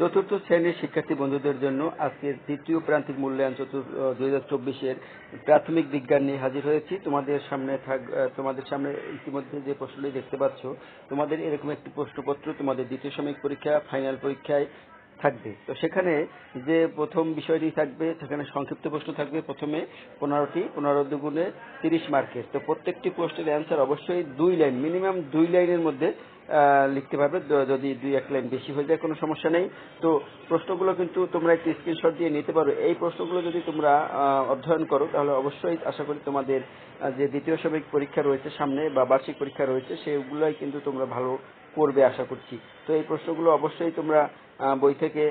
চতুর্থ শ্রেণির শিক্ষার্থী বন্ধুদের জন্য আজকের দ্বিতীয় প্রান্তিক মূল্যায়ন দুই হাজার চব্বিশের প্রাথমিক বিজ্ঞান নিয়ে হাজির হয়েছি। তোমাদের সামনে থাক তোমাদের সামনে ইতিমধ্যে যে প্রশ্নটি দেখতে পাচ্ছ, তোমাদের এরকম একটি প্রশ্নপত্র তোমাদের দ্বিতীয় সাময়িক পরীক্ষা, ফাইনাল পরীক্ষায় থাকবে। তো সেখানে যে প্রথম বিষয়টি থাকবে, সেখানে সংক্ষিপ্ত প্রশ্ন থাকবে প্রথমে পনেরোটি, পনেরো দুগুণে তিরিশ মার্কের। তো প্রত্যেকটি প্রশ্নের অ্যান্সার অবশ্যই দুই লাইন, মিনিমাম দুই লাইনের মধ্যে লিখতে পারবে। যদি দুই, এক লাইন বেশি হয়ে যায়, কোনো সমস্যা নেই। তো প্রশ্নগুলো কিন্তু তোমরা একটি স্ক্রিনশট দিয়ে নিতে পারো। এই প্রশ্নগুলো যদি তোমরা অধ্যয়ন করো, তাহলে অবশ্যই আশা করি তোমাদের যে দ্বিতীয় সাময়িক পরীক্ষা রয়েছে সামনে বা বার্ষিক পরীক্ষা রয়েছে, সেগুলোই কিন্তু তোমরা ভালো করবে আশা করছি। তো এই প্রশ্নগুলো অবশ্যই তোমরা বই থেকে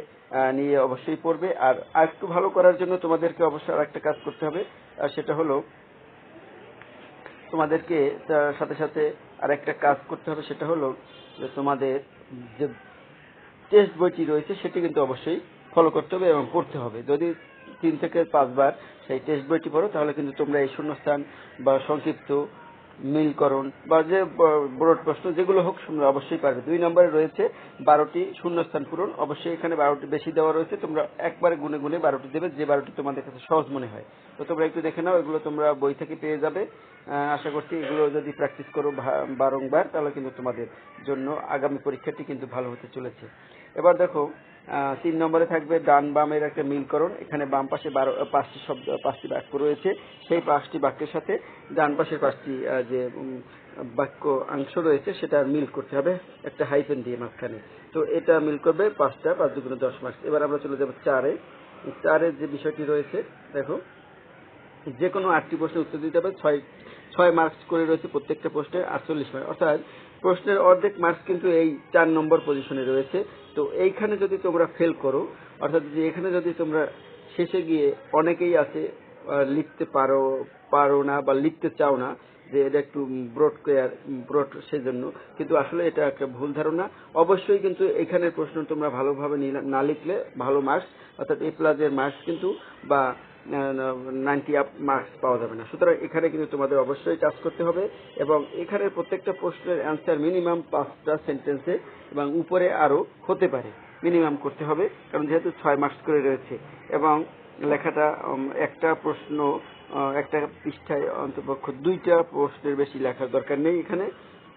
নিয়ে অবশ্যই পড়বে। আর একটু ভালো করার জন্য তোমাদেরকে অবশ্যই আর একটা কাজ করতে হবে সেটা হলো তোমাদেরকে সাথে সাথে আর একটা কাজ করতে হবে, সেটা হলো যে তোমাদের যে টেস্ট বইটি রয়েছে, সেটি কিন্তু অবশ্যই ফলো করতে হবে এবং পড়তে হবে। যদি তিন থেকে পাঁচবার সেই টেস্ট বইটি পড়ো, তাহলে কিন্তু তোমরা এই শূন্যস্থান বা সংক্ষিপ্ত মিলকরণ বা যে ব্রড প্রশ্ন যেগুলো হোক তোমরা অবশ্যই পারবে দুই নম্বরে রয়েছে বারোটি শূন্যস্থান পূরণ। অবশ্যই এখানে বারোটি বেশি দেওয়া রয়েছে। তোমরা একবারে গুনে গুনে বারোটি দেবে, যে বারোটি তোমাদের কাছে সহজ মনে হয়। তো তোমরা একটু দেখে নাও, এগুলো তোমরা বই থেকে পেয়ে যাবে। আশা করছি এগুলো যদি প্র্যাকটিস করো বারংবার, তাহলে কিন্তু তোমাদের জন্য আগামী পরীক্ষাটি কিন্তু ভালো হতে চলেছে। এবার দেখো তিন নম্বরে থাকবে ডান বামের একটা মিলকরণ এখানে বাম পাশে বারো পাঁচটি শব্দ, পাঁচটি বাক্য রয়েছে। সেই পাঁচটি বাক্যের সাথে ডান পাশের পাঁচটি যে বাক্য অংশ রয়েছে, সেটা মিল করতে হবে একটা হাইফেন দিয়ে মাঝখানে। তো এটা মিল করবে পাঁচটা, পাঁচ দুগুণে দশ মার্কস এবার আমরা চলে যাব চারে। চারের যে বিষয়টি রয়েছে, দেখো, যে কোনো আটটি প্রশ্নের উত্তর দিতে হবে। ছয় ছয় মার্কস করে রয়েছে প্রত্যেকটা প্রশ্নের আটচল্লিশ মার্ক অর্থাৎ প্রশ্নের অর্ধেক মার্কস কিন্তু এই চার নম্বর পজিশনে রয়েছে। তো এইখানে যদি তোমরা ফেল করো, অর্থাৎ যে এখানে যদি তোমরা শেষে গিয়ে অনেকেই আছে লিখতে পারো পারো না বা লিখতে চাও না, যে এটা একটু ব্রড কেয়ার ব্রড সেজন্য, কিন্তু আসলে এটা একটা ভুল ধারণা। অবশ্যই কিন্তু এখানের প্রশ্ন তোমরা ভালোভাবে না লিখলে ভালো মার্কস অর্থাৎ এ প্লাসের মার্কস কিন্তু বা নাইনটি আপ মার্কস পাওয়া যাবে না। সুতরাং এখানে কিন্তু তোমাদের অবশ্যই কাজ করতে হবে এবং এখানে প্রত্যেকটা প্রশ্নের অ্যান্সার মিনিমাম পাঁচটা সেন্টেন্সে এবং উপরে আরও হতে পারে। মিনিমাম করতে হবে, কারণ যেহেতু ছয় মার্কস করে রয়েছে এবং লেখাটা একটা প্রশ্ন একটা পৃষ্ঠায় অন্তপক্ষ দুইটা প্রশ্নের বেশি লেখার দরকার নেই এখানে।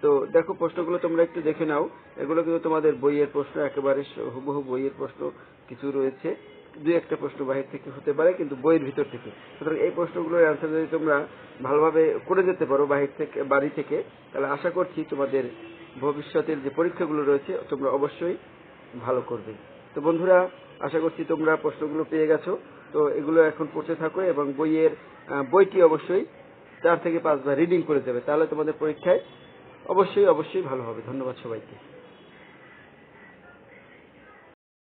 তো দেখো প্রশ্নগুলো তোমরা একটু দেখে নাও। এগুলো কিন্তু তোমাদের বইয়ের প্রশ্ন, একেবারে হুবহু বইয়ের প্রশ্ন কিছু রয়েছে। দুই একটা প্রশ্ন বাহির থেকে হতে পারে, কিন্তু বইয়ের ভিতর থেকে। সুতরাং এই প্রশ্নগুলোর অ্যান্সার যদি তোমরা ভালোভাবে করে যেতে পারো বাহির থেকে, বাড়ি থেকে, তাহলে আশা করছি তোমাদের ভবিষ্যতের যে পরীক্ষাগুলো রয়েছে, তোমরা অবশ্যই ভালো করবে। তো বন্ধুরা, আশা করছি তোমরা প্রশ্নগুলো পেয়ে গেছো। তো এগুলো এখন পড়তে থাকো এবং বইয়ের বইটি অবশ্যই চার থেকে পাঁচবার রিডিং করে দেবে। তাহলে তোমাদের পরীক্ষায় অবশ্যই অবশ্যই ভালো হবে। ধন্যবাদ সবাইকে।